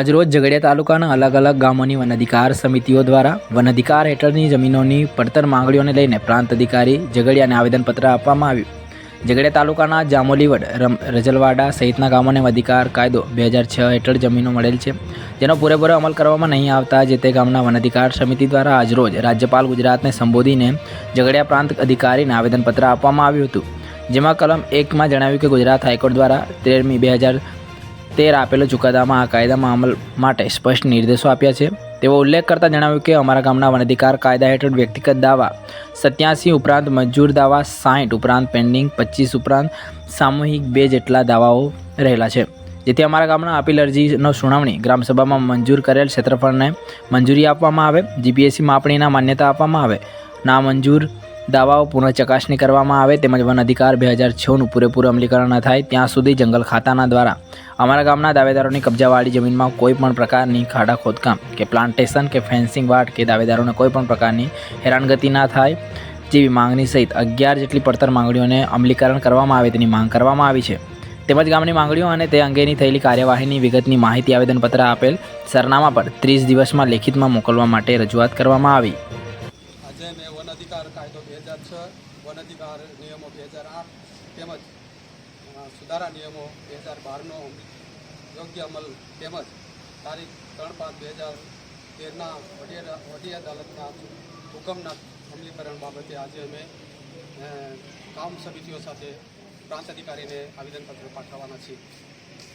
આજરોજ ઝઘડિયા તાલુકાના અલગ અલગ ગામોની વન અધિકાર સમિતિઓ દ્વારા વન અધિકાર હેઠળની જમીનોની પડતર માંગણીઓને લઈને પ્રાંત અધિકારી ઝઘડિયાને આવેદનપત્ર આપવામાં આવ્યું. ઝઘડિયા તાલુકાના જામોલીવડ રજલવાડા સહિતના ગામોને અધિકાર કાયદો બે હજાર છ હેઠળ જમીનો મળેલ છે. જેનો પૂરેપૂરો અમલ કરવામાં નહીં આવતા જે તે ગામના વન અધિકાર સમિતિ દ્વારા આજરોજ રાજ્યપાલ ગુજરાતને સંબોધીને ઝઘડિયા પ્રાંત અધિકારીને આવેદનપત્ર આપવામાં આવ્યું હતું. જેમાં કલમ એકમાં જણાવ્યું કે ગુજરાત હાઈકોર્ટ દ્વારા તેરમી બે હજાર તેર આપેલો ચુકાદામાં આ કાયદામાં અમલ માટે સ્પષ્ટ નિર્દેશો આપ્યા છે. તેઓ ઉલ્લેખ કરતાં જણાવ્યું કે અમારા ગામના વનાધિકાર કાયદા હેઠળ વ્યક્તિગત દાવા, સત્યાસી ઉપરાંત મંજૂર દાવા સાહીઠ ઉપરાંત પેન્ડિંગ, પચીસ ઉપરાંત સામૂહિક બે જેટલા દાવાઓ રહેલા છે. જેથી અમારા ગામના આપેલ અરજીનો સુનાવણી ગ્રામસભામાં મંજૂર કરેલ ક્ષેત્રફળને મંજૂરી આપવામાં આવે, જીપીએસસી માપણીના માન્યતા આપવામાં આવે. ના મંજૂર દાવાઓ પુનઃ ચકાસણી કરવામાં આવે તેમજ વન અધિકાર બે હજાર છનું પૂરેપૂરું અમલીકરણ ન થાય, ત્યાં સુધી જંગલ ખાતાના દ્વારા. અમારા ગામના દાવેદારોની કબજાવાળી જમીનમાં કોઈ પણ પ્રકારની ખાડા ખોદકામ કે પ્લાન્ટેશન કે ફેન્સિંગ વાટ કે દાવેદારોને કોઈ પણ પ્રકારની હેરાનગતિ ના થાય જેવી માંગણી સહિત અગિયાર જેટલી પડતર માંગણીઓને અમલીકરણ કરવામાં આવે તેની માંગ કરવામાં આવી છે. તેમજ ગામની માંગણીઓ અને તે અંગેની થયેલી કાર્યવાહીની વિગતની માહિતી આવેદનપત્ર આપેલ સરનામા પર ત્રીસ દિવસમાં લેખિતમાં મોકલવા માટે રજૂઆત કરવામાં આવી. અધિકાર કાયદો બે હજાર છ, વન અધિકાર નિયમો બે હજાર આઠ તેમજ સુધારા નિયમો બે હજાર બારનો યોગ્ય અમલ તેમજ તારીખ ત્રણ પાંચ બે હજાર તેરના વડી અદાલતના હુકમના અમલીકરણ બાબતે આજે અમે કામ સમિતિઓ સાથે પ્રાંત અધિકારીને આવેદનપત્ર પાઠવવાના છીએ.